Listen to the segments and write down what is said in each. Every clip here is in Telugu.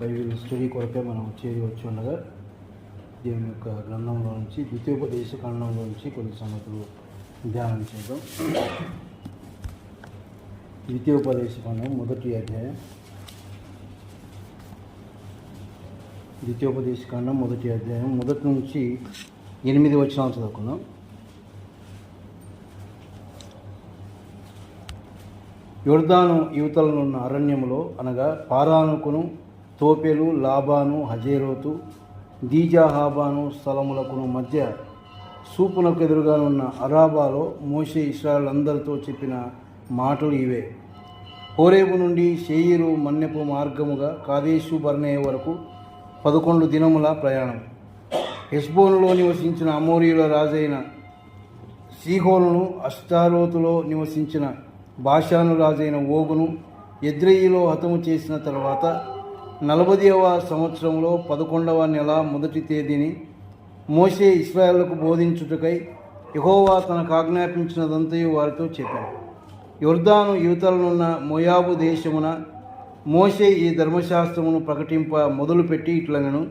బైబిల్ స్టడీ కొరకే మనం చేరి వచ్చి ఉండగా దేవుని యొక్క గ్రంథంలో నుంచి ద్వితీయోపదేశ గ్రంథంలో నుంచి కొన్ని సంగతులు ధ్యానం చేద్దాం. ద్వితీయోపదేశ గ్రంథం మొదటి అధ్యాయం. ద్వితీయోపదేశ ఖండం మొదటి అధ్యాయం. మొదటి నుంచి ఎనిమిది వచ్చిన చదువుకుందాం. యుర్దాను యువతలనున్న అరణ్యములో అనగా పారానుకును తోపెలు లాబాను హజేరోతు దీజాహాబాను స్థలములకును మధ్య సూపునకు ఎదురుగానున్న అరాబాలో మోషే ఇస్రాయలందరితో చెప్పిన మాటలు ఇవే. హోరేబు నుండి షేయిరు మన్నెపు మార్గముగా కాదేశు బర్నే వరకు పదకొండు దినముల ప్రయాణం. హెస్బోన్లో నివసించిన అమోరియుల రాజైన సీహోను అష్టారోతులో నివసించిన భాషాను రాజైన ఓగును ఎద్రయిలో హతము చేసిన తర్వాత నలభైవ సంవత్సరంలో పదకొండవ నెల మొదటి తేదీని మోషే ఇస్రాయలకు బోధించుటకై యహోవా తనకు ఆజ్ఞాపించినదంతయు వారితో చెప్పాను యుర్దాను యువతలనున్న మోయాబు దేశమున మోసే ఈ ధర్మశాస్త్రమును ప్రకటింప మొదలుపెట్టి ఇట్లనను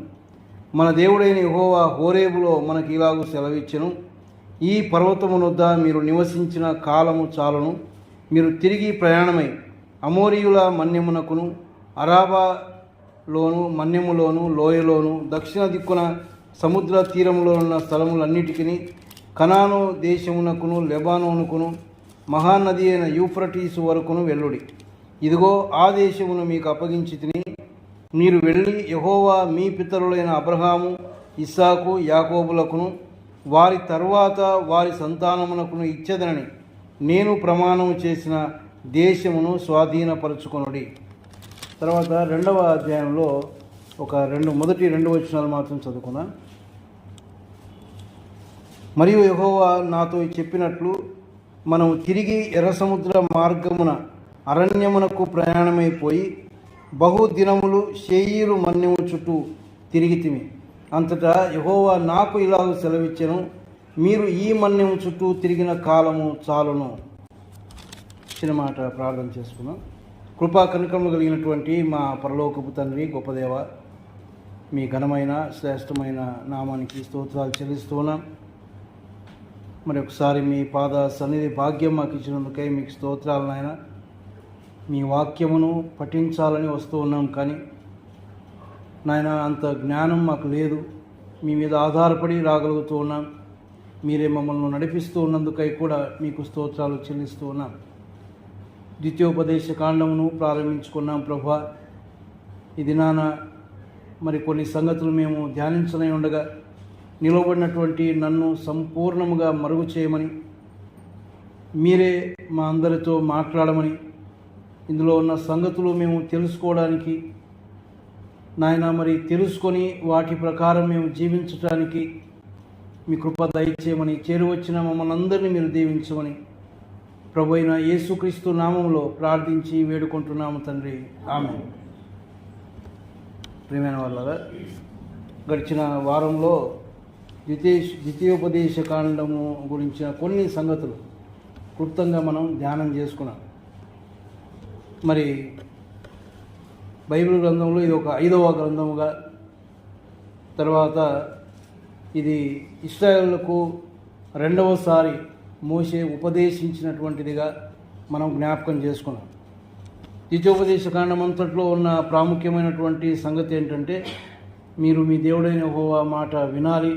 మన దేవుడైన యహోవా హోరేబులో మనకి ఇలాగూ సెలవిచ్చను ఈ పర్వతమునొద్ద మీరు నివసించిన కాలము చాలును మీరు తిరిగి ప్రయాణమై అమోరియుల మన్యమునకును అరాబా లోను మన్యములోను లోయలోను దక్షిణ దిక్కున సముద్ర తీరంలో ఉన్న స్థలములన్నిటికీ కనాను దేశమునకును లెబానోనుకును మహానది అయిన యూఫ్రటీసు వరకును వెళ్ళుడి. ఇదిగో ఆ దేశమును మీకు అప్పగించి తిని మీరు వెళ్ళి యహోవా మీ పితరులైన అబ్రహాము ఇస్సాకు యాకోబులకును వారి తర్వాత వారి సంతానమునకును ఇచ్చేదనని నేను ప్రమాణం చేసిన దేశమును స్వాధీనపరచుకొనుడి. తర్వాత రెండవ అధ్యాయంలో ఒక రెండు మొదటి రెండు వచనాలు మాత్రం చదువుకున్నాం మరియు యహోవా నాతో చెప్పినట్లు మనం తిరిగి ఎర్ర సముద్ర మార్గమున అరణ్యమునకు ప్రయాణమైపోయి బహు దినములు షేయిరు మన్యము చుట్టూ తిరిగితిమి అంతటా యహోవా నాకు ఇలాగ సెలవిచ్చెను మీరు ఈ మన్యము చుట్టూ తిరిగిన కాలము చాలును. చిన్న మాట ప్రార్థన చేసుకున్నాం కృపా కనికరము కలిగినటువంటి మా పరలోకపు తండ్రి గొప్పదేవ మీ ఘనమైన శ్రేష్టమైన నామానికి స్తోత్రాలు చెల్లిస్తున్నాం మరి ఒకసారి మీ పాద సన్నిధి భాగ్యం మాకు ఇచ్చినందుకై మీకు స్తోత్రాలు నాయన. మీ వాక్యమును పఠించాలని వస్తూ ఉన్నాం కానీ నాయన అంత జ్ఞానం మాకు లేదు. మీ మీద ఆధారపడి రాగలుగుతూ ఉన్నాం. మీరే మమ్మల్ని నడిపిస్తూ ఉన్నందుకై కూడా మీకు స్తోత్రాలు చెల్లిస్తూ ఉన్నాం. ద్వితీయోపదేశ కాండమును ప్రారంభించుకున్నాం ప్రభా. ఇది నాన్న మరి కొన్ని సంగతులు మేము ధ్యానించనే ఉండగా నిలబడినటువంటి నన్ను సంపూర్ణముగా మరుగు చేయమని మీరే మా అందరితో మాట్లాడమని ఇందులో ఉన్న సంగతులు మేము తెలుసుకోవడానికి నాయన మరి తెలుసుకొని వాటి ప్రకారం మేము జీవించటానికి మీ కృప దయచేయమని చేరువచ్చిన మమ్మల్ని అందరినీ మీరు దీవించమని ప్రభు అయిన యేసుక్రీస్తు నామంలో ప్రార్థించి వేడుకుంటున్నాము తండ్రి. ఆమె ప్రియమైన వాళ్ళ గడిచిన వారంలో ద్వితీయ ద్వితీయోపదేశ కాండము గురించిన కొన్ని సంగతులు క్లుప్తంగా మనం ధ్యానం చేసుకున్నాం. మరి బైబిల్ గ్రంథంలో ఇది ఒక ఐదవ గ్రంథముగా తర్వాత ఇది ఇస్రాయల్కు రెండవసారి మోసే ఉపదేశించినటువంటిదిగా మనం జ్ఞాపకం చేసుకున్నాం. ద్వితీయోపదేశ కాండం అంతట్లో ఉన్న ప్రాముఖ్యమైనటువంటి సంగతి ఏంటంటే మీరు మీ దేవుడైన హోవా మాట వినాలి.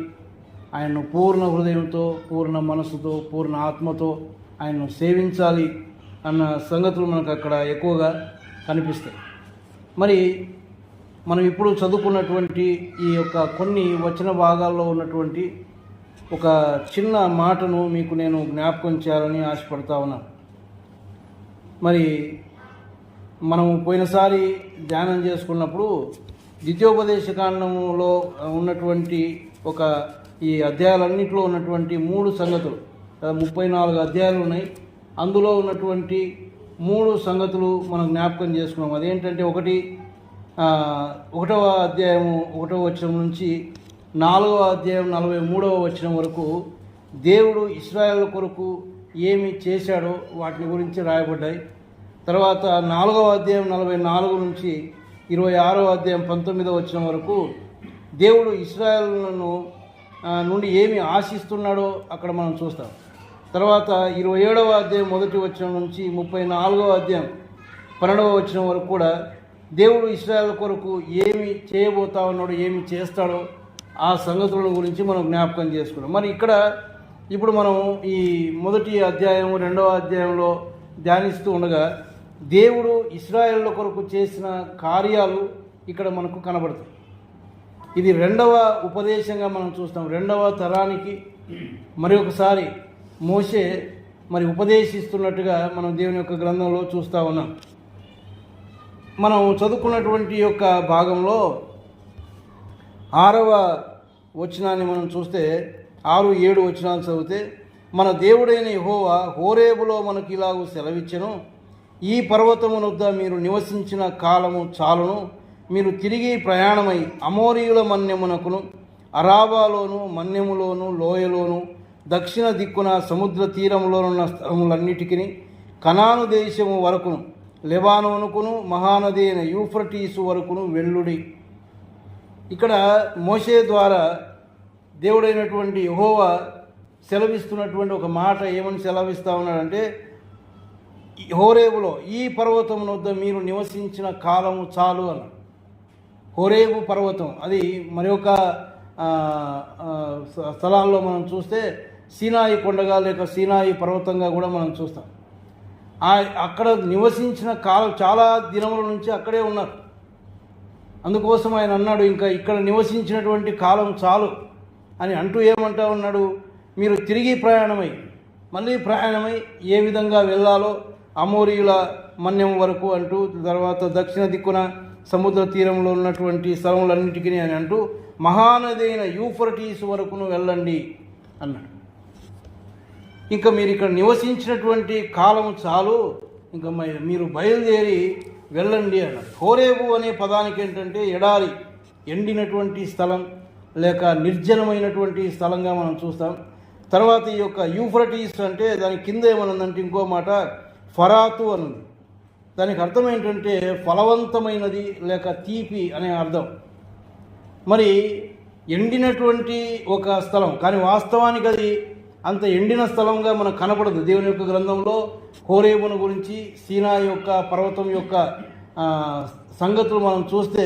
ఆయన్ను పూర్ణ హృదయంతో పూర్ణ మనసుతో పూర్ణ ఆత్మతో ఆయన్ను సేవించాలి అన్న సంగతులు మనకు అక్కడ ఎక్కువగా కనిపిస్తాయి. మరి మనం ఇప్పుడు చదువుకున్నటువంటి ఈ యొక్క కొన్ని వచన భాగాల్లో ఉన్నటువంటి ఒక చిన్న మాటను మీకు నేను జ్ఞాపకం చేయాలని ఆశపడతా ఉన్నాను మరి మనం పోయినసారి ధ్యానం చేసుకున్నప్పుడు ద్వితీయోపదేశకాండంలో ఉన్నటువంటి ఒక ఈ అధ్యాయాలన్నింటిలో ఉన్నటువంటి మూడు సంగతులు ముప్పై నాలుగు అధ్యాయాలు ఉన్నాయి. అందులో ఉన్నటువంటి మూడు సంగతులు మనం జ్ఞాపకం చేసుకున్నాం. అదేంటంటే ఒకటి ఒకటవ అధ్యాయము ఒకటవ వచనం నుంచి నాలుగవ అధ్యాయం నలభై మూడవ వచనం వరకు దేవుడు ఇస్రాయేల్ కొరకు ఏమి చేశాడో వాటిని గురించి రాయబడ్డాయి. తర్వాత నాలుగవ అధ్యాయం నలభై నాలుగు నుంచి ఇరవై ఆరో అధ్యాయం పంతొమ్మిదవ వచ్చిన వరకు దేవుడు ఇస్రాయల్ను నుండి ఏమి ఆశిస్తున్నాడో అక్కడ మనం చూస్తాం. తర్వాత ఇరవై ఏడవ అధ్యాయం మొదటి వచ్చిన నుంచి ముప్పై నాలుగవ అధ్యాయం పన్నెండవ వచ్చిన వరకు కూడా దేవుడు ఇస్రాయల్ కొరకు ఏమి చేయబోతా ఉన్నాడో ఏమి చేస్తాడో ఆ సంగతుల గురించి మనం జ్ఞాపకం చేసుకున్నాం. మరి ఇక్కడ ఇప్పుడు మనం ఈ మొదటి అధ్యాయం రెండవ అధ్యాయంలో ధ్యానిస్తూ ఉండగా దేవుడు ఇస్రాయేళ్ళ కొరకు చేసిన కార్యాలు ఇక్కడ మనకు కనబడతాయి. ఇది రెండవ ఉపదేశంగా మనం చూస్తాం. రెండవ తరానికి మరి ఒకసారి మోసే మరి ఉపదేశిస్తున్నట్టుగా మనం దేవుని యొక్క గ్రంథంలో చూస్తూ ఉన్నాం. మనం చదువుకున్నటువంటి యొక్క భాగంలో ఆరవ వచనాన్ని మనం చూస్తే ఆరు ఏడు వచనాలు చదివితే మన దేవుడైన యెహోవా హోరేబులో మనకి ఇలాగూ సెలవిచ్చెను ఈ పర్వతమునొద్ద మీరు నివసించిన కాలము చాలును మీరు తిరిగి ప్రయాణమై అమోరియుల మన్యమునకును అరాబాలోను మన్యములోను లోయలోను దక్షిణ దిక్కున సముద్ర తీరములోనున్న స్థలములన్నిటికీ కనాను దేశము వరకును లెబానోనుకును మహానది అయిన యూఫ్రటీసు వరకును వెల్లుడి ఇక్కడ మోషే ద్వారా దేవుడైనటువంటి యహోవా సెలవిస్తున్నటువంటి ఒక మాట ఏమని సెలవిస్తా ఉన్నాడంటే ఈ హోరేబులో ఈ పర్వతం వద్ద మీరు నివసించిన కాలము చాలు అన్న హోరేబు పర్వతం అది మరి ఒక స్థలాల్లో మనం చూస్తే సీనాయి కొండగా లేక సీనాయి పర్వతంగా కూడా మనం చూస్తాం. ఆ అక్కడ నివసించిన కాలం చాలా దినముల నుంచి అక్కడే ఉన్నారు. అందుకోసం ఆయన అన్నాడు ఇంకా ఇక్కడ నివసించినటువంటి కాలం చాలు అని అంటూ ఏమంటా ఉన్నాడు మీరు తిరిగి ప్రయాణమై మళ్ళీ ప్రయాణమై ఏ విధంగా వెళ్ళాలో అమోరియుల మన్యం వరకు అంటూ తర్వాత దక్షిణ దిక్కున సముద్ర తీరంలో ఉన్నటువంటి స్థలములన్నిటికీ అని అంటూ మహానది అయిన వరకును వెళ్ళండి అన్నాడు. ఇంకా మీరు ఇక్కడ నివసించినటువంటి కాలం చాలు ఇంకా మ- మీరు బయలుదేరి వెళ్ళండి అన్న హోరేబు అనే పదానికి ఏంటంటే ఎడారి ఎండినటువంటి స్థలం లేక నిర్జనమైనటువంటి స్థలంగా మనం చూస్తాం. తర్వాత ఈ యొక్క యూఫ్రటీస్ అంటే దాని కింద ఏమనుందంటే ఇంకో మాట ఫరాతు అనుంది. దానికి అర్థం ఏంటంటే ఫలవంతమైనది లేక తీపి అనే అర్థం. మరి ఎండినటువంటి ఒక స్థలం కానీ వాస్తవానికి అది అంత ఎండిన స్థలంగా మనకు కనపడదు. దేవుని యొక్క గ్రంథంలో హోరేబును గురించి సీనా యొక్క పర్వతం యొక్క సంగతులు మనం చూస్తే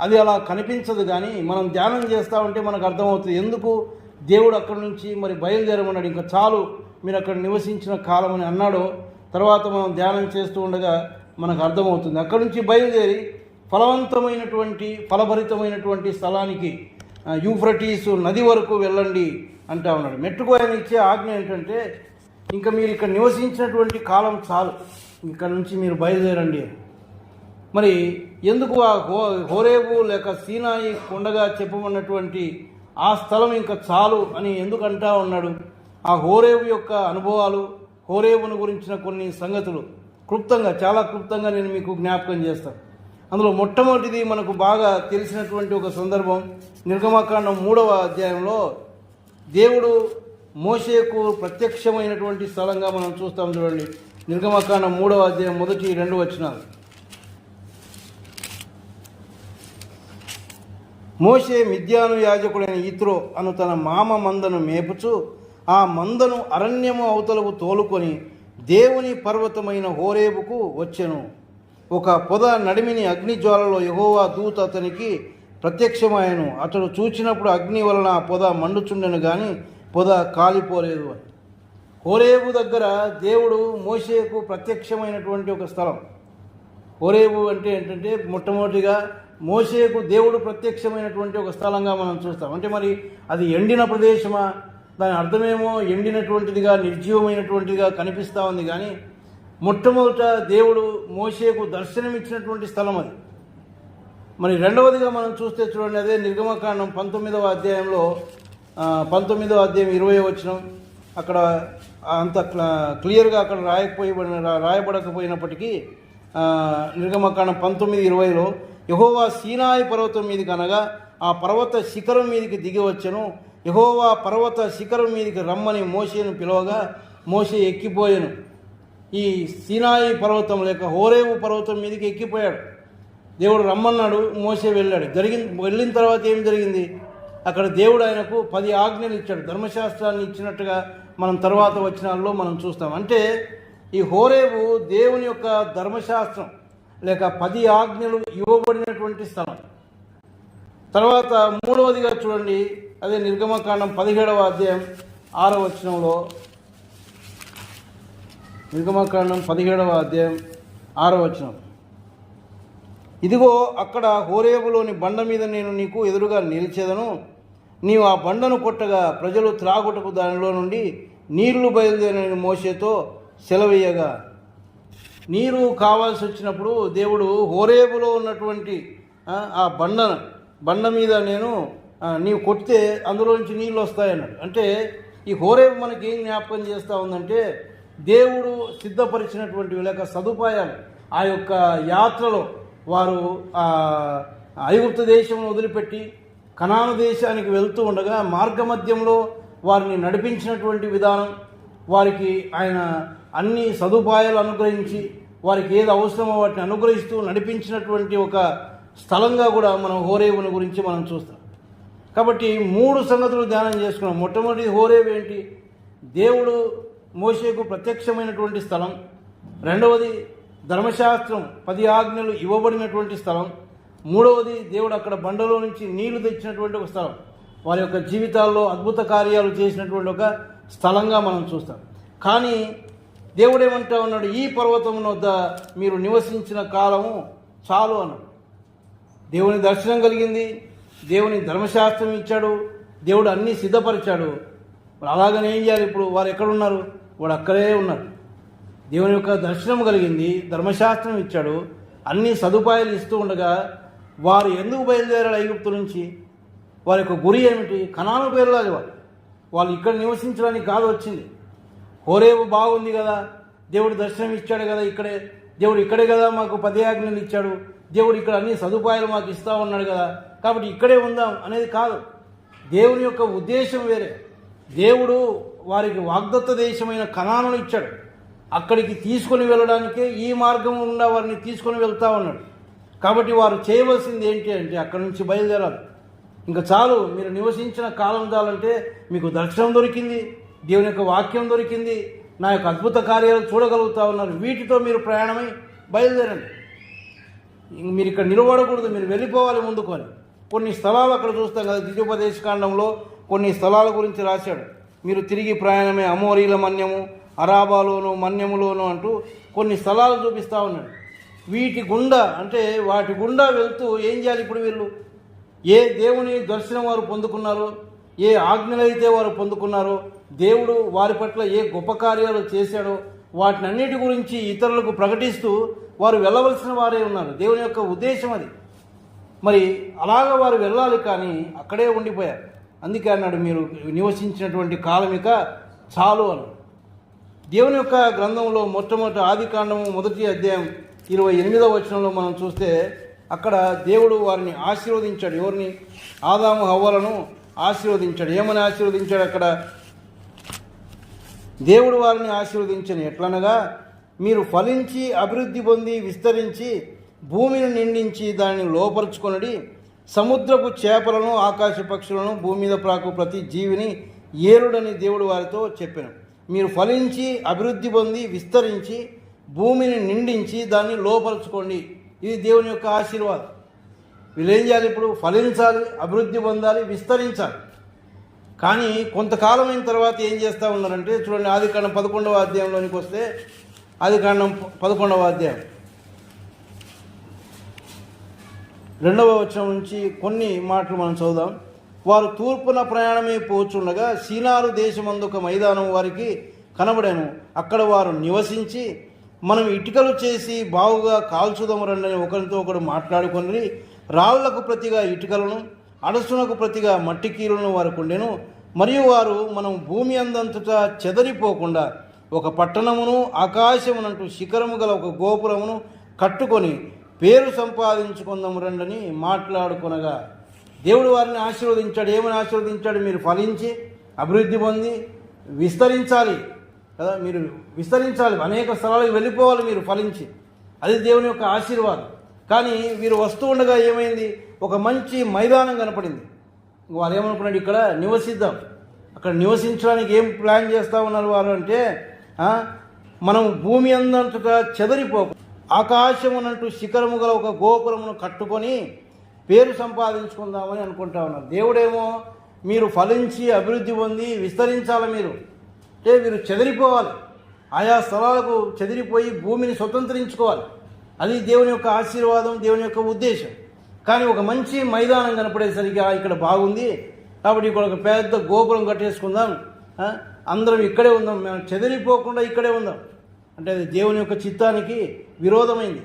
అది అలా కనిపించదు కానీ మనం ధ్యానం చేస్తూ ఉంటే మనకు అర్థమవుతుంది. ఎందుకు? దేవుడు అక్కడి నుంచి మరి బయలుదేరమన్నాడు. ఇంకా చాలు మీరు అక్కడ నివసించిన కాలం అని అన్నాడో తర్వాత మనం ధ్యానం చేస్తూ ఉండగా మనకు అర్థమవుతుంది. అక్కడి నుంచి బయలుదేరి ఫలవంతమైనటువంటి ఫలభరితమైనటువంటి స్థలానికి యూఫ్రటీసు నది వరకు వెళ్ళండి. అంటా ఉన్నాడు. మెట్టుకు ఆయన ఇచ్చే ఆజ్ఞ ఏంటంటే ఇంకా మీరు ఇక్కడ నివసించినటువంటి కాలం చాలు. ఇక్కడ నుంచి మీరు బయలుదేరండి. మరి ఎందుకు ఆ హో హోరేబు లేక సీనాయి కొండగా చెప్పమన్నటువంటి ఆ స్థలం ఇంకా చాలు అని ఎందుకు అంటా ఉన్నాడు? ఆ హోరేబు యొక్క అనుభవాలు హోరేబును గురించిన కొన్ని సంగతులు క్లుప్తంగా చాలా క్లుప్తంగా నేను మీకు జ్ఞాపకం చేస్తాను అందులో మొట్టమొదటిది మనకు బాగా తెలిసినటువంటి ఒక సందర్భం నిర్గమకాండం మూడవ అధ్యాయంలో దేవుడు మోషేకు ప్రత్యక్షమైనటువంటి స్థలంగా మనం చూస్తాం చూడండి. నిర్గమకాండం మూడవ అధ్యాయం మొదటి రెండు వచనాలు. మోషే మిద్యాను యాజకుడైన ఇత్రో అను తన మామ మందను మేపుచు ఆ మందను అరణ్యము అవతలకు తోలుకొని దేవుని పర్వతమైన హోరేబుకు వచ్చెను. ఒక పొద నడిమిని అగ్నిజ్వాలలో యహోవా దూత అతనికి ప్రత్యక్షమాయను. అతడు చూచినప్పుడు అగ్ని వలన పొద మండుచుండెను కానీ పొద కాలిపోలేదు అని. హోరేబు దగ్గర దేవుడు మోసేకు ప్రత్యక్షమైనటువంటి ఒక స్థలం. హోరేబు అంటే ఏంటంటే మొట్టమొదటిగా మోసేకు దేవుడు ప్రత్యక్షమైనటువంటి ఒక స్థలంగా మనం చూస్తాం. అంటే మరి అది ఎండిన ప్రదేశమా? దాని అర్థమేమో ఎండినటువంటిదిగా నిర్జీవమైనటువంటిదిగా కనిపిస్తూ ఉంది కానీ మొట్టమొదట దేవుడు మోషేకు దర్శనమిచ్చినటువంటి స్థలం అది. మరి రెండవదిగా మనం చూస్తే చూడండి అదే నిర్గమకాండం పంతొమ్మిదవ అధ్యాయంలో పంతొమ్మిదవ అధ్యాయం ఇరవై వచ్చినం అక్కడ అంత క్లియర్గా అక్కడ రాయకపోయి రాయబడకపోయినప్పటికీ నిర్గమకాండం పంతొమ్మిది ఇరవైలో యహోవా సీనాయి పర్వతం మీదకి అనగా ఆ పర్వత శిఖరం మీదకి దిగి వచ్చను. యహోవా పర్వత శిఖరం మీదకి రమ్మని మోసేను పిలవగా మోసే ఎక్కిపోయాను. ఈ సీనాయి పర్వతం లేక హోరేవు పర్వతం మీదకి ఎక్కిపోయాడు. దేవుడు రమ్మన్నాడు మోసే వెళ్ళాడు. జరిగింది వెళ్ళిన తర్వాత ఏం జరిగింది? అక్కడ దేవుడు ఆయనకు పది ఆజ్ఞలు ఇచ్చాడు. ధర్మశాస్త్రాన్ని ఇచ్చినట్టుగా మనం తర్వాత వచనాల్లో మనం చూస్తాం. అంటే ఈ హోరేవు దేవుని యొక్క ధర్మశాస్త్రం లేక పది ఆజ్ఞలు ఇవ్వబడినటువంటి స్థలం. తర్వాత మూడవదిగా చూడండి అదే నిర్గమకాండం పదిహేడవ అధ్యాయం ఆరవ వచనంలో. నిర్గమకాండం పదిహేడవ అధ్యాయం ఆరవ వచనం. ఇదిగో అక్కడ హోరేబులోని బండ మీద నేను నీకు ఎదురుగా నిలిచేదను. నీవు ఆ బండను కొట్టగా ప్రజలు త్రాగుటకు దానిలో నుండి నీళ్ళు బయలుదేరిన మోసేతో సెలవేయగా నీరు కావాల్సి వచ్చినప్పుడు దేవుడు హోరేబులో ఉన్నటువంటి ఆ, బండ బండ మీద నేను నీవు కొడితే అందులోంచి నీళ్ళు వస్తాయన్నాడు. అంటే ఈ హోరేబు మనకి ఏం జ్ఞాపకం చేస్తూ ఉందంటే దేవుడు సిద్ధపరిచినటువంటి లేక సదుపాయాలు ఆ యొక్క యాత్రలో వారు ఐగుప్త దేశం వదిలిపెట్టి కనాను దేశానికి వెళ్తూ ఉండగా మార్గమధ్యంలో వారిని నడిపించినటువంటి విధానం వారికి ఆయన అన్ని సదుపాయాలు అనుగ్రహించి వారికి ఏది అవసరమో వాటిని అనుగ్రహిస్తూ నడిపించినటువంటి ఒక స్థలంగా కూడా మనం హోరేవుని గురించి మనం చూస్తాం కాబట్టి మూడు సంగతులు ధ్యానం చేసుకున్నాం. మొట్టమొదటి హోరేవు ఏంటి? దేవుడు మోషేకు ప్రత్యక్షమైనటువంటి స్థలం. రెండవది ధర్మశాస్త్రం పది ఆజ్ఞలు ఇవ్వబడినటువంటి స్థలం. మూడవది దేవుడు అక్కడ బండలో నుంచి నీళ్ళు తెచ్చినటువంటి ఒక స్థలం. వారి యొక్క జీవితాల్లో అద్భుత కార్యాలు చేసినటువంటి ఒక స్థలంగా మనం చూస్తాం. కానీ దేవుడేమంటా ఉన్నాడు ఈ పర్వతం వద్ద మీరు నివసించిన కాలము చాలు అన్నాడు. దేవుని దర్శనం కలిగింది దేవుని ధర్మశాస్త్రం ఇచ్చాడు దేవుడు అన్నీ సిద్ధపరిచాడు. మరి అలాగనే ఏం చేయాలి ఇప్పుడు? వారు ఎక్కడున్నారు? వాడు అక్కడే ఉన్నారు. దేవుని యొక్క దర్శనం కలిగింది. ధర్మశాస్త్రం ఇచ్చాడు. అన్ని సదుపాయాలు ఇస్తూ ఉండగా వారు ఎందుకు బయలుదేరారు ఐగుప్తు నుంచి? వారి యొక్క గురి ఏమిటి? కణాలు పేర్లాలి వారు. వాళ్ళు ఇక్కడ నివసించడానికి కాదు వచ్చింది. హోరేవు బాగుంది కదా. దేవుడు దర్శనం ఇచ్చాడు కదా ఇక్కడే. దేవుడు ఇక్కడే కదా మాకు పదయాజ్ఞలు ఇచ్చాడు. దేవుడు ఇక్కడ అన్ని సదుపాయాలు మాకు ఇస్తా ఉన్నాడు కదా. కాబట్టి ఇక్కడే ఉందాం అనేది కాదు. దేవుని యొక్క ఉద్దేశం వేరే. దేవుడు వారికి వాగ్దత్త దేశమైన కణాలను ఇచ్చాడు. అక్కడికి తీసుకొని వెళ్ళడానికే ఈ మార్గం ఉన్న వారిని తీసుకొని వెళ్తా ఉన్నాడు. కాబట్టి వారు చేయవలసింది ఏంటి అంటే అక్కడి నుంచి బయలుదేరాలి. ఇంకా చాలు మీరు నివసించిన కాలం చాలంటే మీకు దర్శనం దొరికింది దేవుని యొక్క వాక్యం దొరికింది నా యొక్క అద్భుత కార్యాలు చూడగలుగుతా ఉన్నారు. వీటితో మీరు ప్రయాణమై బయలుదేరండి. ఇంక మీరు ఇక్కడ నిలబడకూడదు మీరు వెళ్ళిపోవాలి ముందుకు అని. కొన్ని స్థలాలు అక్కడ చూస్తాం కదా ద్వితీయోపదేశ కాండంలో కొన్ని స్థలాల గురించి రాశాడు. మీరు తిరిగి ప్రయాణమే అమోరీల మన్యము అరాబాలోను మన్యములోను అంటూ కొన్ని స్థలాలు చూపిస్తూ ఉన్నాడు. వీటి గుండా అంటే వాటి గుండా వెళ్తూ ఏం చేయాలి ఇప్పుడు వీళ్ళు? ఏ దేవుని దర్శనం వారు పొందుకున్నారో ఏ ఆజ్ఞలైతే వారు పొందుకున్నారో దేవుడు వారి పట్ల ఏ గొప్ప కార్యాలు చేశాడో వాటిని అన్నిటి గురించి ఇతరులకు ప్రకటిస్తూ వారు వెళ్ళవలసిన వారే ఉన్నారు. దేవుని యొక్క ఉద్దేశం అది. మరి అలాగ వారు వెళ్ళాలి కానీ అక్కడే ఉండిపోయారు. అందుకే అన్నాడు మీరు నివసించినటువంటి కాలమిక చాలు అన్నాడు. దేవుని యొక్క గ్రంథంలో మొట్టమొదటి ఆది కాండము మొదటి అధ్యాయం ఇరవై ఎనిమిదవ వచనంలో మనం చూస్తే అక్కడ దేవుడు వారిని ఆశీర్వదించాడు. ఎవరిని? ఆదాము హవ్వలను ఆశీర్వదించాడు. ఏమని ఆశీర్వదించాడు అక్కడ? దేవుడు వారిని ఆశీర్వదించను. ఎట్లనగా మీరు ఫలించి అభివృద్ధి పొంది విస్తరించి భూమిని నిండించి దానిని లోపరుచుకొనడి సముద్రపు చేపలను ఆకాశ పక్షులను భూమి మీద ప్రాకు ప్రతి జీవిని ఏరుడని దేవుడు వారితో చెప్పాను. మీరు ఫలించి అభివృద్ధి పొంది విస్తరించి భూమిని నిండించి దాన్ని లోపరుచుకోండి. ఇది దేవుని యొక్క ఆశీర్వాదం. వీళ్ళు ఏం చేయాలి ఇప్పుడు? ఫలించాలి అభివృద్ధి పొందాలి విస్తరించాలి. కానీ కొంతకాలం అయిన తర్వాత ఏం చేస్తూ ఉన్నారంటే చూడండి ఆది కాండం పదకొండవ అధ్యాయంలోనికి వస్తే ఆది కాండం పదకొండవ అధ్యాయం. రెండవ వచనం నుంచి కొన్ని మాటలు మనం చదువుదాం. వారు తూర్పున ప్రయాణమే పోచుండగా సీనారు దేశమందు ఒక మైదానం వారికి కనబడాను. అక్కడ వారు నివసించి మనం ఇటుకలు చేసి బావుగా కాల్చుదాము రండని ఒకరితో ఒకడు మాట్లాడుకొని రాళ్ళకు ప్రతిగా ఇటుకలను అడసునకు ప్రతిగా మట్టి కీలును వారికి ఉండెను మరియు వారు మనం భూమి అందంతటా చెదరిపోకుండా ఒక పట్టణమును ఆకాశమునంటూ శిఖరము గల ఒక గోపురమును కట్టుకొని పేరు సంపాదించుకుందాము రండని మాట్లాడుకొనగా దేవుడు వారిని ఆశీర్వదించాడు. ఏమని ఆశీర్వదించాడు? మీరు ఫలించి అభివృద్ధి పొంది విస్తరించాలి కదా? మీరు విస్తరించాలి. అనేక స్థలాలకు వెళ్ళిపోవాలి మీరు ఫలించి. అది దేవుని యొక్క ఆశీర్వాదం. కానీ వీరు వస్తూ ఉండగా ఏమైంది? ఒక మంచి మైదానం కనపడింది. వాళ్ళు ఏమనుకున్నాడు? ఇక్కడ నివసిద్దాం. అక్కడ నివసించడానికి ఏం ప్లాన్ చేస్తూ ఉన్నారు వారు అంటే మనం భూమి అందంతటా చెదరిపోకు. ఆకాశమునంటూ శిఖరము గల ఒక గోపురమును కట్టుకొని పేరు సంపాదించుకుందామని అనుకుంటా ఉన్నారు. దేవుడేమో మీరు ఫలించి అభివృద్ధి పొంది విస్తరించాలి మీరు? అంటే మీరు చెదిరిపోవాలి. ఆయా స్థలాలకు చెదిరిపోయి భూమిని స్వతంత్రించుకోవాలి. అది దేవుని యొక్క ఆశీర్వాదం దేవుని యొక్క ఉద్దేశం. కానీ ఒక మంచి మైదానం కనపడేసరికి "ఆ, ఇక్కడ బాగుంది. కాబట్టి ఇక్కడ ఒక పెద్ద గోపురం కట్టేసుకుందాం. అందరం ఇక్కడే ఉందాం. మేము చెదిరిపోకుండా ఇక్కడే ఉందాం. అంటే అది దేవుని యొక్క చిత్తానికి విరోధమైంది.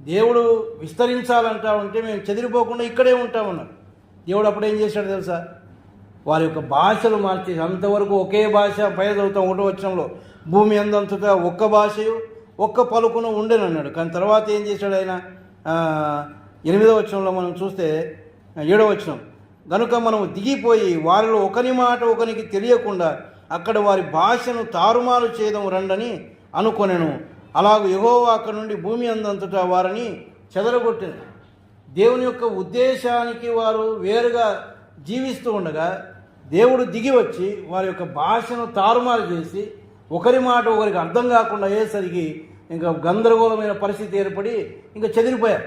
దేవుడు విస్తరించాలంటా ఉంటే మేము చెదిరిపోకుండా ఇక్కడే ఉంటామన్నారు దేవుడు అప్పుడు ఏం చేశాడు తెలుసా? వారి యొక్క భాషలు మార్చేసి అంతవరకు ఒకే భాష పై చదువుతాం ఒకటో వచ్చంలో భూమి అందంతటా ఒక్క భాషయు ఒక్క పలుకును ఉండేనన్నాడు కానీ తర్వాత ఏం చేశాడు ఆయన? ఎనిమిదో వచనంలో మనం చూస్తే ఏడో వచనం గనుక మనం దిగిపోయి వారిలో ఒకని మాట ఒకనికి తెలియకుండా అక్కడ వారి భాషను తారుమారు చేయడం రండని అనుకొనెను. అలాగ యహోవా అక్కడ నుండి భూమి అందంతటా వారిని చెదరగొట్టింది. దేవుని యొక్క ఉద్దేశానికి వారు వేరుగా జీవిస్తూ ఉండగా దేవుడు దిగి వచ్చి వారి యొక్క భాషను తారుమారు చేసి ఒకరి మాట ఒకరికి అర్థం కాకుండా అయ్యేసరికి ఇంకా గందరగోళమైన పరిస్థితి ఏర్పడి ఇంకా చెదిరిపోయారు.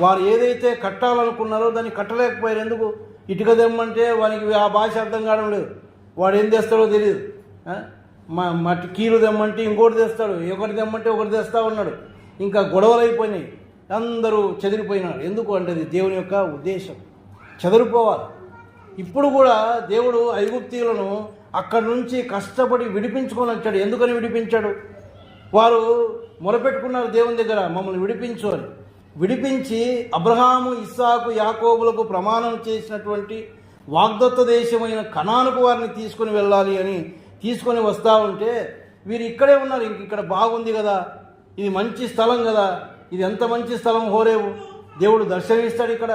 వారు ఏదైతే కట్టాలనుకున్నారో దాన్ని కట్టలేకపోయారు. ఎందుకు? ఇటుక తెమ్మంటే వానికి ఆ భాష అర్థం కావడం లేదు. వాడు ఏం తెస్తాడో తెలియదు మా మట్టి కీలు తెమ్మంటే ఇంకోటి తెస్తాడు ఒకటి తెమ్మంటే ఒకటి తెస్తా ఉన్నాడు. ఇంకా గొడవలు అయిపోయినాయి. అందరూ చెదిరిపోయినారు. ఎందుకు అంటే అది దేవుని యొక్క ఉద్దేశం. చెదిరిపోవాలి. ఇప్పుడు కూడా దేవుడు ఐగుప్తీయులను అక్కడి నుంచి కష్టపడి విడిపించుకొని వచ్చాడు. ఎందుకని విడిపించాడు? వారు మొరపెట్టుకున్నారు దేవుని దగ్గర మమ్మల్ని విడిపించు అని. విడిపించి అబ్రహాము ఇస్సాకు యాకోబులకు ప్రమాణం చేసినటువంటి వాగ్దత్త దేశమైన కణానుకు వారిని తీసుకొని వెళ్ళాలి అని తీసుకొని వస్తూ ఉంటే వీరు ఇక్కడే ఉన్నారు ఇంక ఇక్కడ బాగుంది కదా ఇది మంచి స్థలం కదా ఇది ఎంత మంచి స్థలం హోరేవు? దేవుడు దర్శనమిస్తాడు ఇక్కడ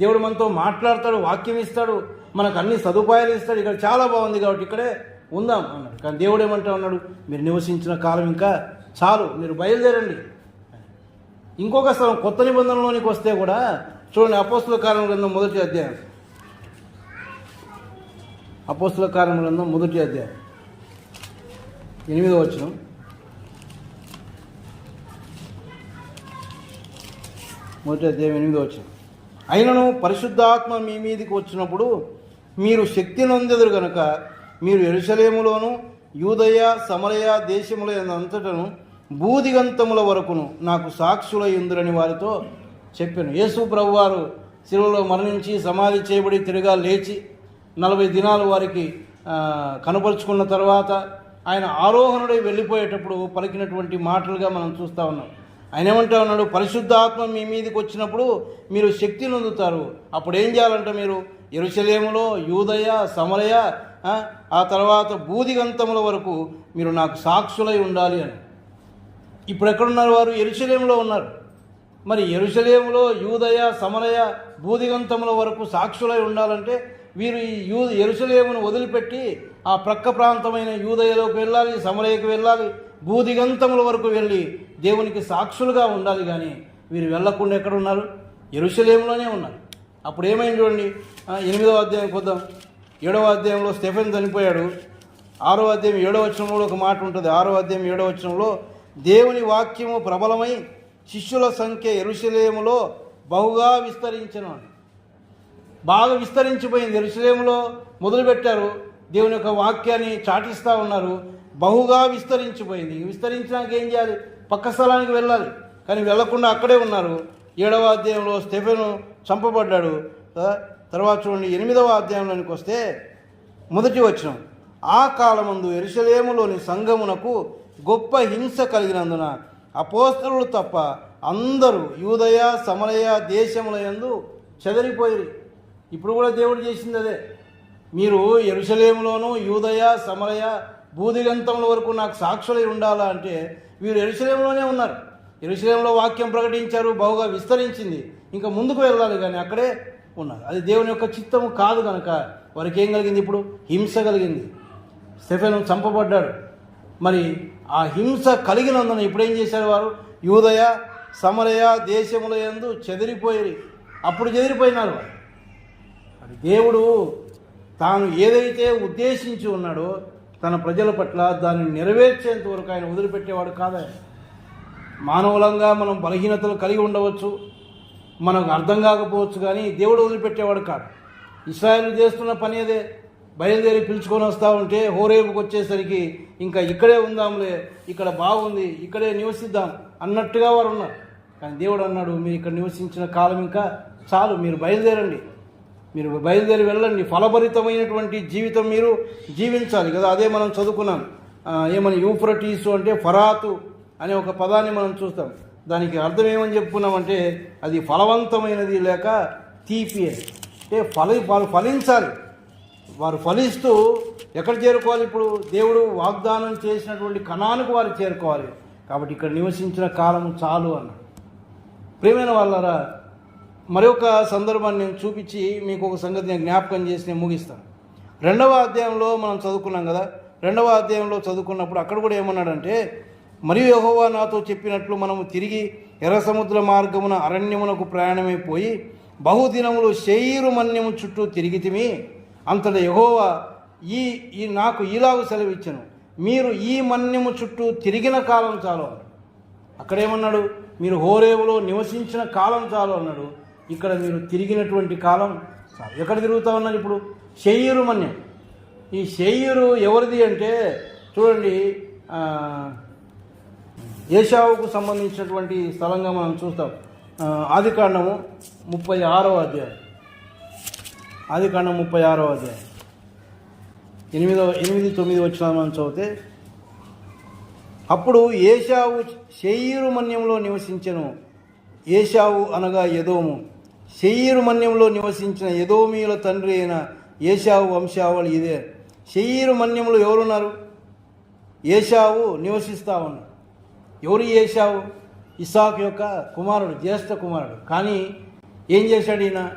దేవుడు మనతో మాట్లాడతాడు వాక్యం ఇస్తాడు మనకు అన్ని సదుపాయాలు ఇస్తాడు ఇక్కడ చాలా బాగుంది కాబట్టి ఇక్కడే ఉందాం అన్నాడు. కానీ దేవుడు ఏమంటా ఉన్నాడు మీరు నివసించిన కాలం ఇంకా చాలు మీరు బయలుదేరండి. ఇంకొక స్థలం కొత్త నిబంధనలోనికి వస్తే కూడా చూడండి అపోస్తుల కాలం గ్రంథం మొదటి అధ్యాయం. అపోస్తుల కాలం గ్రంథం మొదటి అధ్యాయం. ఎనిమిదో వచనం. మొదటి అధ్యాయం ఎనిమిదో వచ్చిన అయినను పరిశుద్ధాత్మ మీ మీదికి వచ్చినప్పుడు మీరు శక్తి నొందెదురు గనుక మీరు ఎరుసలేములోను యూదయ సమరయ దేశముల అంతటను భూదిగంతముల వరకును నాకు సాక్షుల ఇందురని వారితో చెప్పాను. యేసు ప్రభు వారు శిలువలో మరణించి సమాధి చేయబడి తిరిగా లేచి నలభై దినాలు వారికి కనపరుచుకున్న తర్వాత ఆయన ఆరోహణుడై వెళ్ళిపోయేటప్పుడు పలికినటువంటి మాటలుగా మనం చూస్తూ ఉన్నాం. ఆయన ఏమంటా ఉన్నాడు? పరిశుద్ధాత్మ మీ మీదకి వచ్చినప్పుడు మీరు శక్తి నొందుతారు. అప్పుడు ఏం చేయాలంటే మీరు? ఎరుసలేములో యూదయ సమరయ ఆ, ఆ తర్వాత బూదిగంతముల వరకు మీరు నాకు సాక్షులై ఉండాలి అని. ఇప్పుడు ఎక్కడున్నారు వారు? ఎరుసలేములో ఉన్నారు. మరి ఎరుసలేములో యూదయ సమరయ బూదిగంతముల వరకు సాక్షులై ఉండాలంటే వీరు ఈ యూ ఎరుసలేమును వదిలిపెట్టి ఆ ప్రక్క ప్రాంతమైన యూదయలోకి వెళ్ళాలి సమరయకు వెళ్ళాలి బూదిగంతముల వరకు వెళ్ళి దేవునికి సాక్షులుగా ఉండాలి కానీ వీరు వెళ్ళకుండా ఎక్కడ ఉన్నారు? ఎరుసలేములోనే ఉన్నారు. అప్పుడు ఏమైంది చూడండి. ఎనిమిదవ అధ్యాయం కొద్దాం. ఏడవ అధ్యాయంలో స్టెఫెన్ చనిపోయాడు. ఆరో అధ్యాయం ఏడవ వచనంలో ఒక మాట ఉంటుంది. ఆరో అధ్యాయం ఏడవ వచనంలో దేవుని వాక్యము ప్రబలమై శిష్యుల సంఖ్య ఎరుసలేములో బహుగా విస్తరించను బాగా విస్తరించిపోయింది. ఎరుసలేములో మొదలుపెట్టారు. దేవుని యొక్క వాక్యాన్ని చాటిస్తూ ఉన్నారు. బహుగా విస్తరించిపోయింది. విస్తరించడానికి ఏం చేయాలి? పక్క స్థలానికి వెళ్ళాలి. కానీ వెళ్ళకుండా అక్కడే ఉన్నారు. ఏడవ అధ్యాయంలో స్టెఫెను చంపబడ్డాడు. తర్వాత చూడండి ఎనిమిదవ అధ్యాయంలోనికి వస్తే మొదటి వచనం. ఆ కాలమందు ఎరుసలేములోని సంఘమునకు గొప్ప హింస కలిగినందున అపోస్తలు తప్ప అందరూ యూదయ సమలయ దేశముల యందు చెదరిపోయి ఇప్పుడు కూడా దేవుడు చేసింది అదే. మీరు ఎరుసలేములోను యూదయ సమరయ భూదిగంతముల వరకు నాకు సాక్షులై ఉండాలా అంటే వీరు ఎరుసలేములోనే ఉన్నారు. ఎరుసలేంలో వాక్యం ప్రకటించారు బహుగా విస్తరించింది. ఇంకా ముందుకు వెళ్ళాలి కానీ అక్కడే ఉన్నారు. అది దేవుని యొక్క చిత్తము కాదు కనుక వారికి ఏం కలిగింది ఇప్పుడు? హింస కలిగింది. స్టెఫెన్ చంపబడ్డాడు. మరి ఆ హింస కలిగినందున ఇప్పుడేం చేశారు వారు? యూదయ సమరయ దేశముల యందు చెదిరిపోయి అప్పుడు చెదిరిపోయినారు వారు. దేవుడు తాను ఏదైతే ఉద్దేశించి ఉన్నాడో తన ప్రజల పట్ల దాన్ని నెరవేర్చేంత వరకు ఆయన వదిలిపెట్టేవాడు కాదా? మానవులంగా మనం బలహీనతలు కలిగి ఉండవచ్చు మనకు అర్థం కాకపోవచ్చు కానీ దేవుడు వదిలిపెట్టేవాడు కాదు. ఇస్రాయల్ చేస్తున్న పని అదే. బయలుదేరి పిలుచుకొని వస్తూ ఉంటే హోరేపుకి వచ్చేసరికి ఇంకా ఇక్కడే ఉందాంలే ఇక్కడ బాగుంది ఇక్కడే నివసిద్దాం అన్నట్టుగా వారు ఉన్నారు. కానీ దేవుడు అన్నాడు మీరు ఇక్కడ నివసించిన కాలం ఇంకా చాలు మీరు బయలుదేరండి. మీరు బయలుదేరి వెళ్ళండి. ఫలభరితమైనటువంటి జీవితం మీరు జీవించాలి కదా. అదే మనం చదువుకున్నాం. ఏమని యూఫ్రటీసు అంటే ఫరాతు అనే ఒక పదాన్ని మనం చూస్తాం. దానికి అర్థం ఏమని చెప్పుకున్నామంటే అది ఫలవంతమైనది లేక తీపి అంటే ఫలి వాళ్ళు ఫలించాలి. వారు ఫలిస్తూ ఎక్కడ చేరుకోవాలి ఇప్పుడు? దేవుడు వాగ్దానం చేసినటువంటి కణానికి వారు చేరుకోవాలి. కాబట్టి ఇక్కడ నివసించిన కాలం చాలు అన్నాడు ప్రేమైన వాళ్ళరా మరొక సందర్భాన్ని నేను చూపించి మీకు ఒక సంగతి నేను జ్ఞాపకం చేసి నేను ముగిస్తాను. రెండవ అధ్యాయంలో మనం చదువుకున్నాం కదా రెండవ అధ్యాయంలో చదువుకున్నప్పుడు అక్కడ కూడా ఏమన్నాడంటే మరియు యహోవా నాతో చెప్పినట్లు మనము తిరిగి ఎర్ర సముద్ర మార్గమున అరణ్యమునకు ప్రయాణమైపోయి బహుదినములు శరీరు మన్యము చుట్టూ తిరిగితిమి అంతట యహోవా ఈ ఈ నాకు ఈలాగు సెలవిచ్చను. మీరు ఈ మన్యము చుట్టూ తిరిగిన కాలం చాలు అన్నాడు. అక్కడేమన్నాడు మీరు హోరేవులో నివసించిన కాలం చాలు అన్నాడు. ఇక్కడ మీరు తిరిగినటువంటి కాలం ఎక్కడ తిరుగుతూ ఉన్నారు ఇప్పుడు? శయ్యూరు మన్యం. ఈ శయ్యూరు ఎవరిది అంటే చూడండి ఏషావుకు సంబంధించినటువంటి స్థలంగా మనం చూస్తాం. ఆది ఆదికాండము ముప్పై ఆరవ అధ్యాయం. ఆదికాండం ముప్పై ఆరో అధ్యాయం. ఎనిమిదో ఎనిమిది తొమ్మిది వచ్చిన మనం చదివితే అప్పుడు ఏషావు శెయ్యూరు మన్యంలో నివసించను. ఏషావు అనగా యదోము. శెయ్యూరు మన్యంలో నివసించిన యదోమీయుల తండ్రి అయిన ఏషావు వంశావళి ఇదే. శెయ్యూరు మన్యంలో ఎవరున్నారు? ఏషావు నివసిస్తా ఉన్నాడు. ఎవరు ఏషావు? ఇసాక్ యొక్క కుమారుడు జ్యేష్ఠ కుమారుడు. కానీ ఏం చేశాడు ఈయన?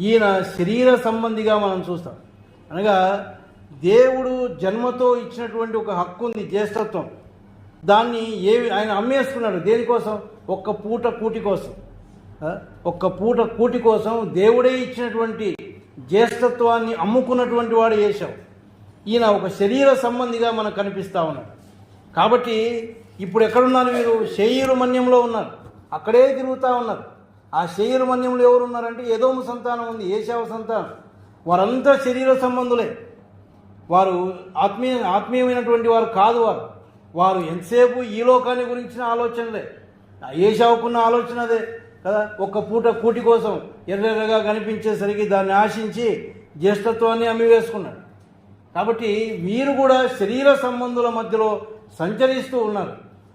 ఈయన శరీర సంబంధిగా మనం చూస్తాం. అనగా దేవుడు జన్మతో ఇచ్చినటువంటి ఒక హక్కు ఉంది జ్యేష్ఠత్వం. దాన్ని ఏవి ఆయన అమ్మేసుకున్నాడు దేనికోసం? ఒక్క పూట కూటి కోసం. ఒక్క పూట కూటి కోసం దేవుడే ఇచ్చినటువంటి జ్యేష్ఠత్వాన్ని అమ్ముకున్నటువంటి వాడు ఏషావు ఈయన ఒక శరీర సంబంధిగా మనకు కనిపిస్తా ఉన్నాడు. కాబట్టి ఇప్పుడు ఎక్కడున్నారు మీరు శరీర మన్యంలో ఉన్నారు. అక్కడే తిరుగుతూ ఉన్నారు. ఆ శరీర మన్యంలో ఎవరు ఏదోము సంతానం ఉంది ఏషావు సంతానం. వారంతా శరీర సంబంధులే. వారు ఆత్మీయ ఆత్మీయమైనటువంటి వారు కాదు వారు. వారు ఎంతసేపు ఈ లోకాన్ని గురించిన ఆలోచనలే. ఏషావుకున్న ఆలోచన అదే. కదా? ఒక్క పూట కూటి కోసం ఎర్రెర్రగా కనిపించేసరికి దాన్ని ఆశించి జ్యేష్ఠత్వాన్ని అమ్మివేసుకున్నాడు. కాబట్టి వీరు కూడా శరీర సంబంధుల మధ్యలో సంచరిస్తూ ఉన్నారు.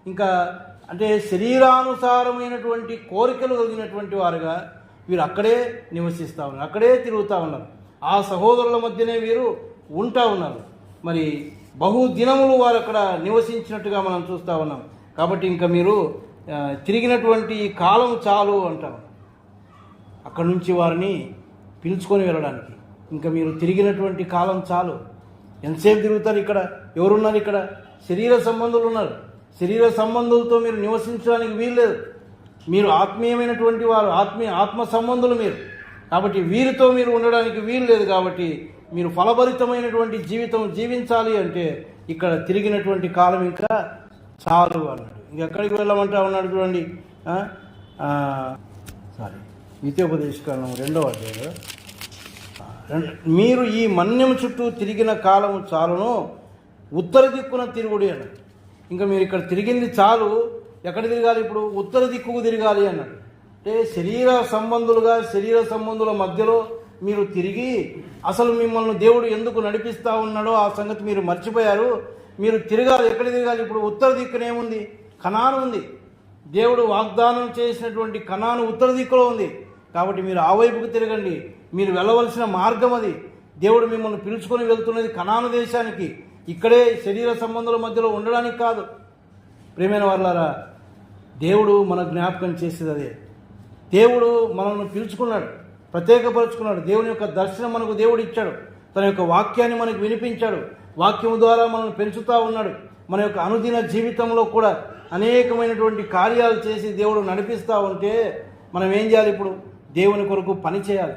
ఇంకా అంటే శరీరానుసారమైనటువంటి కోరికలు కలిగినటువంటి వారుగా వీరు అక్కడే నివసిస్తూ ఉన్నారు అక్కడే తిరుగుతూ ఉన్నారు. ఆ సహోదరుల మధ్యనే వీరు ఉంటా ఉన్నారు. మరి బహుదినములు వారు అక్కడ నివసించినట్టుగా మనం చూస్తూ ఉన్నాం. కాబట్టి ఇంకా మీరు తిరిగినటువంటి ఈ కాలం చాలు అంటారు. అక్కడి నుంచి వారిని పిలుచుకొని వెళ్ళడానికి. ఇంకా మీరు తిరిగినటువంటి కాలం చాలు. ఎంతసేపు తిరుగుతారు ఇక్కడ? ఎవరున్నారు ఇక్కడ? శరీర సంబంధులు ఉన్నారు. శరీర సంబంధులతో మీరు నివసించడానికి వీల్లేదు. మీరు ఆత్మీయమైనటువంటి వారు ఆత్మీయ ఆత్మ సంబంధులు మీరు. కాబట్టి వీరితో మీరు ఉండడానికి వీలు లేదు కాబట్టి మీరు ఫలభరితమైనటువంటి జీవితం జీవించాలి అంటే ఇక్కడ తిరిగినటువంటి కాలం ఇంకా చాలు అన్నాడు. ఇంకెక్కడికి వెళ్ళమంటా ఉన్నాడు చూడండి ఆ? ఆ, సారీ. నిత్యోపదేశకాలం రెండవ అధ్యాయం. మీరు ఈ మన్యం చుట్టూ తిరిగిన కాలము చాలును ఉత్తర దిక్కున తిరుగుడి అన్నాడు. ఇంకా మీరు ఇక్కడ తిరిగింది చాలు ఎక్కడ తిరగాలి ఇప్పుడు? ఉత్తర దిక్కుకు తిరగాలి అన్నాడు. అంటే శరీర సంబంధులుగా శరీర సంబంధుల మధ్యలో మీరు తిరిగి అసలు మిమ్మల్ని దేవుడు ఎందుకు నడిపిస్తా ఉన్నాడో ఆ సంగతి మీరు మర్చిపోయారు. మీరు తిరగాలి ఎక్కడ తిరగాలి ఇప్పుడు? ఉత్తర దిక్కునేముంది కణాను ఉంది. దేవుడు వాగ్దానం చేసినటువంటి కణాను ఉత్తర దిక్కులో ఉంది. కాబట్టి మీరు ఆ వైపుకు తిరగండి. మీరు వెళ్ళవలసిన మార్గం అది. దేవుడు మిమ్మల్ని పిలుచుకొని వెళ్తున్నది కణాను దేశానికి. ఇక్కడే శరీర సంబంధాల మధ్యలో ఉండడానికి కాదు. ప్రేమైన వాళ్ళారా దేవుడు మన జ్ఞాపకం చేసేది అదే. దేవుడు మనల్ని పిలుచుకున్నాడు ప్రత్యేకపరుచుకున్నాడు. దేవుని యొక్క దర్శనం మనకు దేవుడు ఇచ్చాడు. తన యొక్క వాక్యాన్ని మనకు వినిపించాడు. వాక్యం ద్వారా మనల్ని పెంచుతూ ఉన్నాడు. మన యొక్క అనుదిన జీవితంలో కూడా అనేకమైనటువంటి కార్యాలు చేసి దేవుడు నడిపిస్తూ ఉంటే మనం ఏం చేయాలి ఇప్పుడు? దేవుని కొరకు పని చేయాలి.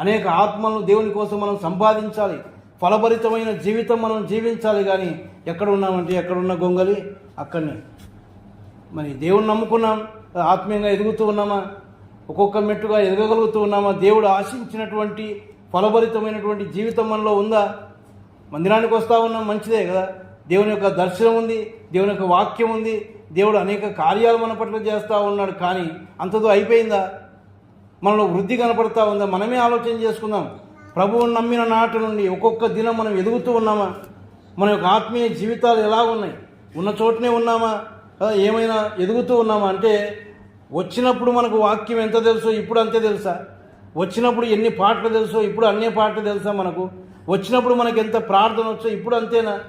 అనేక ఆత్మలను దేవుని కోసం మనం సంపాదించాలి. ఫలభరితమైన జీవితం మనం జీవించాలి కానీ ఎక్కడ ఉన్నామంటే ఎక్కడున్న గొంగలి? అక్కడనే. మరి దేవుని నమ్ముకున్నాం ఆత్మీయంగా ఎదుగుతూ ఉన్నామా? ఒక్కొక్క మెట్టుగా ఎదగగలుగుతూ ఉన్నామా? దేవుడు ఆశించినటువంటి ఫలభరితమైనటువంటి జీవితం మనలో ఉందా? మందిరానికి వస్తూ ఉన్నాం మంచిదే కదా. దేవుని యొక్క దర్శనం ఉంది దేవుని యొక్క వాక్యం ఉంది దేవుడు అనేక కార్యాలు మన పట్ల చేస్తూ ఉన్నాడు కానీ అంతతో అయిపోయిందా? మనలో వృద్ధి కనపడతా ఉందా? మనమే ఆలోచన చేసుకుందాం. ప్రభువుని నమ్మిన నాటి నుండి ఒక్కొక్క దినం మనం ఎదుగుతూ ఉన్నామా? మన యొక్క ఆత్మీయ జీవితాలు ఎలా ఉన్నాయి? ఉన్న చోటనే ఉన్నామా? ఏమైనా ఎదుగుతూ ఉన్నామా? అంటే వచ్చినప్పుడు మనకు వాక్యం ఎంత తెలుసో ఇప్పుడు అంతే తెలుసా? వచ్చినప్పుడు ఎన్ని పాటలు తెలుసో ఇప్పుడు అన్ని పాటలు తెలుసా మనకు? వచ్చినప్పుడు మనకి ఎంత ప్రార్థన వచ్చో ఇప్పుడు అంతేనా?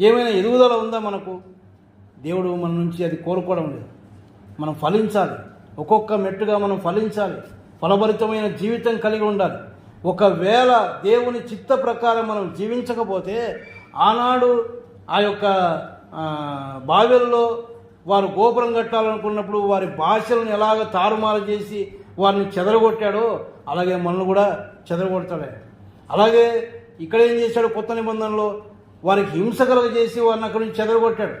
ఏమైనా ఎదుగుదల ఉందా మనకు? దేవుడు మన నుంచి అది కోరుకోవడం లేదు. మనం ఫలించాలి. ఒక్కొక్క మెట్టుగా మనం ఫలించాలి. ఫలభరితమైన జీవితం కలిగి ఉండాలి. ఒకవేళ దేవుని చిత్త ప్రకారం మనం జీవించకపోతే ఆనాడు ఆ యొక్క బావిల్లో వారు గోపురం కట్టాలనుకున్నప్పుడు వారి భాషలను ఎలాగ తారుమారు చేసి వారిని చెదరగొట్టాడో అలాగే మనల్ని కూడా చెదరగొడతాడు. అలాగే ఇక్కడ ఏం చేశాడు కొత్త నిబంధనలో? వారికి హింస కలగజేసి వారిని అక్కడి నుంచి చెదరగొట్టాడు.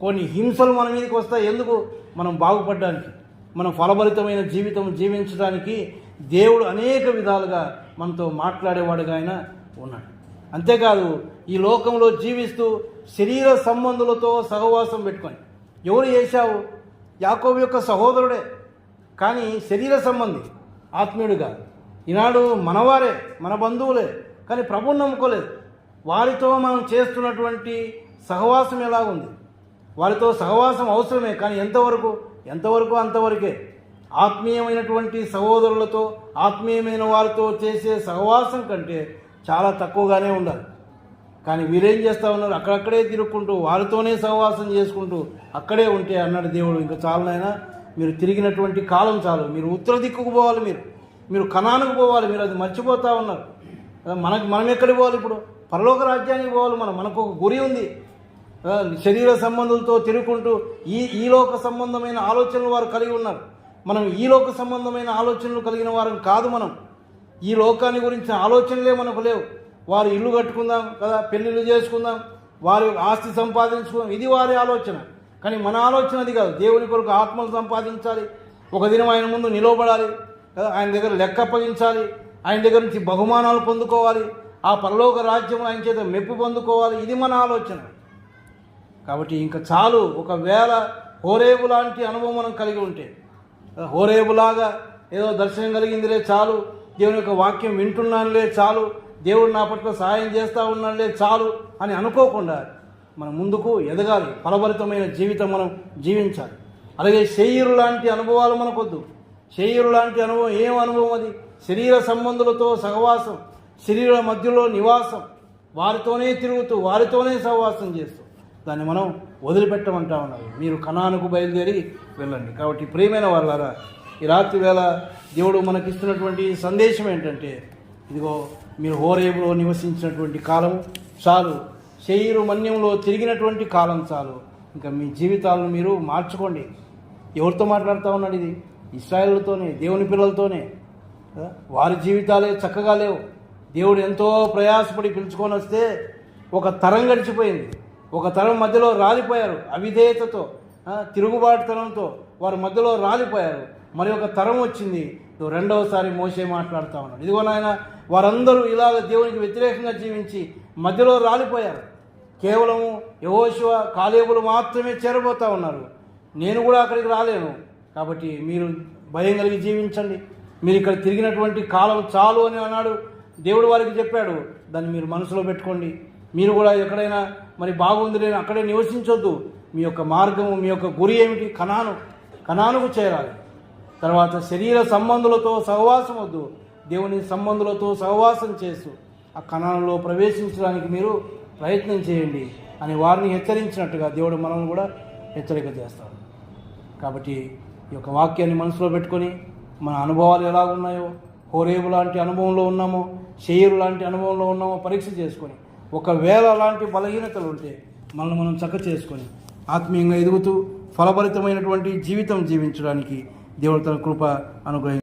కొన్ని హింసలు మన మీదకి వస్తాయి. ఎందుకు? మనం బాగుపడడానికి మనం ఫలభరితమైన జీవితం జీవించడానికి దేవుడు అనేక విధాలుగా మనతో మాట్లాడేవాడుగా ఆయన ఉన్నాడు. అంతేకాదు ఈ లోకంలో జీవిస్తూ శరీర సంబంధులతో సహవాసం పెట్టుకొని ఎవరు చేశావు యాకోబు యొక్క సహోదరుడే. కానీ శరీర సంబంధి ఆత్మీయుడు కాదు ఈనాడు మనవారే మన బంధువులే కానీ ప్రభుని నమ్ముకోలేదు. వారితో మనం చేస్తున్నటువంటి సహవాసం ఎలా ఉంది? వారితో సహవాసం అవసరమే కానీ ఎంతవరకు? ఎంతవరకు అంతవరకే. ఆత్మీయమైనటువంటి సహోదరులతో ఆత్మీయమైన వారితో చేసే సహవాసం కంటే చాలా తక్కువగానే ఉండాలి. కానీ వీరేం చేస్తూ ఉన్నారు? అక్కడక్కడే తిరుక్కుంటూ వారితోనే సహవాసం చేసుకుంటూ అక్కడే ఉంటే అన్నాడు దేవుడు. ఇంకా చాలనైనా మీరు తిరిగినటువంటి కాలం చాలు. మీరు ఉత్తర దిక్కుకు పోవాలి మీరు. మీరు కణానికి పోవాలి మీరు. అది మర్చిపోతూ ఉన్నారు. మనకి మనం ఎక్కడికి పోవాలి ఇప్పుడు? పరలోక రాజ్యానికి పోవాలి మనం. మనకు ఒక గురి ఉంది. శరీర సంబంధులతో తిరుగుకుంటూ ఈ ఈ లోక సంబంధమైన ఆలోచనలు వారు కలిగి ఉన్నారు. మనం ఈ లోక సంబంధమైన ఆలోచనలు కలిగిన వారం కాదు మనం. ఈ లోకాన్ని గురించిన ఆలోచనలే మనకు లేవు. వారు ఇల్లు కట్టుకుందాం కదా పెళ్ళిళ్ళు చేసుకుందాం వారి ఆస్తి సంపాదించుకుందాం. ఇది వారి ఆలోచన. కానీ మన ఆలోచన అది కాదు. దేవుని కొరకు ఆత్మలు సంపాదించాలి. ఒక దినం ఆయన ముందు నిలవబడాలి. కదా ఆయన దగ్గర లెక్క అప్పగించాలి ఆయన దగ్గర నుంచి బహుమానాలు పొందుకోవాలి. ఆ పరలోక రాజ్యం ఆయన చేత మెప్పు పొందుకోవాలి. ఇది మన ఆలోచన. కాబట్టి ఇంకా చాలు ఒకవేళ హోరేబు లాంటి అనుభవం మనం కలిగి ఉంటే. హోరేబులాగా ఏదో దర్శనం కలిగిందిలే చాలు. దేవుని యొక్క వాక్యం వింటున్నానులే చాలు. దేవుడు నా పట్ల సహాయం చేస్తూ ఉన్నానులే చాలు అని అనుకోకుండా మనం ముందుకు ఎదగాలి. ఫలభరితమైన జీవితం మనం జీవించాలి. అలాగే శరీరు లాంటి అనుభవాలు మనకొద్దు. శరీరు లాంటి అనుభవం ఏం అనుభవం అది? శరీర సంబంధులతో సహవాసం. శరీర మధ్యలో నివాసం. వారితోనే తిరుగుతూ వారితోనే సహవాసం చేస్తూ. దాన్ని మనం వదిలిపెట్టమంటా ఉన్నారు మీరు కణానికి బయలుదేరి వెళ్ళండి. కాబట్టి ప్రియమైన వాళ్ళారా ఈ రాత్రి వేళ దేవుడు మనకిస్తున్నటువంటి సందేశం ఏంటంటే ఇదిగో మీరు హోరేబులో నివసించినటువంటి కాలం చాలు. శరీరు మన్యంలో తిరిగినటువంటి కాలం చాలు. ఇంకా మీ జీవితాలను మీరు మార్చుకోండి. ఎవరితో మాట్లాడుతూ ఉన్నాడు ఇది? ఇస్రాయేళ్ళతోనే దేవుని పిల్లలతోనే. వారి జీవితాలే చక్కగా లేవు. దేవుడు ఎంతో ప్రయాసపడి పిలుచుకొని వస్తే ఒక తరం గడిచిపోయింది. ఒక తరం మధ్యలో రాలిపోయారు అవిధేయతతో తిరుగుబాటుతనంతో వారి మధ్యలో రాలిపోయారు. మరి ఒక తరం వచ్చింది. నువ్వు రెండవసారి మోసే మాట్లాడుతూ ఉన్నాడు ఇదిగో నాయన వారందరూ ఇలాగ దేవునికి వ్యతిరేకంగా జీవించి మధ్యలో రాలిపోయారు. కేవలము యహోశివ కాలేబులు మాత్రమే చేరబోతా ఉన్నారు. నేను కూడా అక్కడికి రాలేను. కాబట్టి మీరు భయం కలిగి జీవించండి. మీరు ఇక్కడ తిరిగినటువంటి కాలం చాలు అని అన్నాడు దేవుడు వారికి చెప్పాడు దాన్ని మీరు మనసులో పెట్టుకోండి. మీరు కూడా ఎక్కడైనా మరి బాగుంది లేని అక్కడే నివసించొద్దు. మీ యొక్క మార్గము మీ యొక్క గురి ఏమిటి? కణాను కణానుకు చేరాలి. తర్వాత శరీర సంబంధులతో సహవాసం వద్దు. దేవుని సంబంధులతో సహవాసం చేస్తూ ఆ కణాలలో ప్రవేశించడానికి మీరు ప్రయత్నం చేయండి అని వారిని హెచ్చరించినట్టుగా దేవుడు మనల్ని కూడా హెచ్చరిక చేస్తాడు. కాబట్టి ఈ యొక్క వాక్యాన్ని మనసులో పెట్టుకొని మన అనుభవాలు ఎలా ఉన్నాయో హోరేబు లాంటి అనుభవంలో ఉన్నామో చేయరు లాంటి అనుభవంలో ఉన్నామో పరీక్ష చేసుకొని ఒకవేళ అలాంటి బలహీనతలు ఉంటే మనల్ని మనం చక్క చేసుకొని ఆత్మీయంగా ఎదుగుతూ ఫలభరితమైనటువంటి జీవితం జీవించడానికి దేవుడు తన కృప అనుగ్రహించు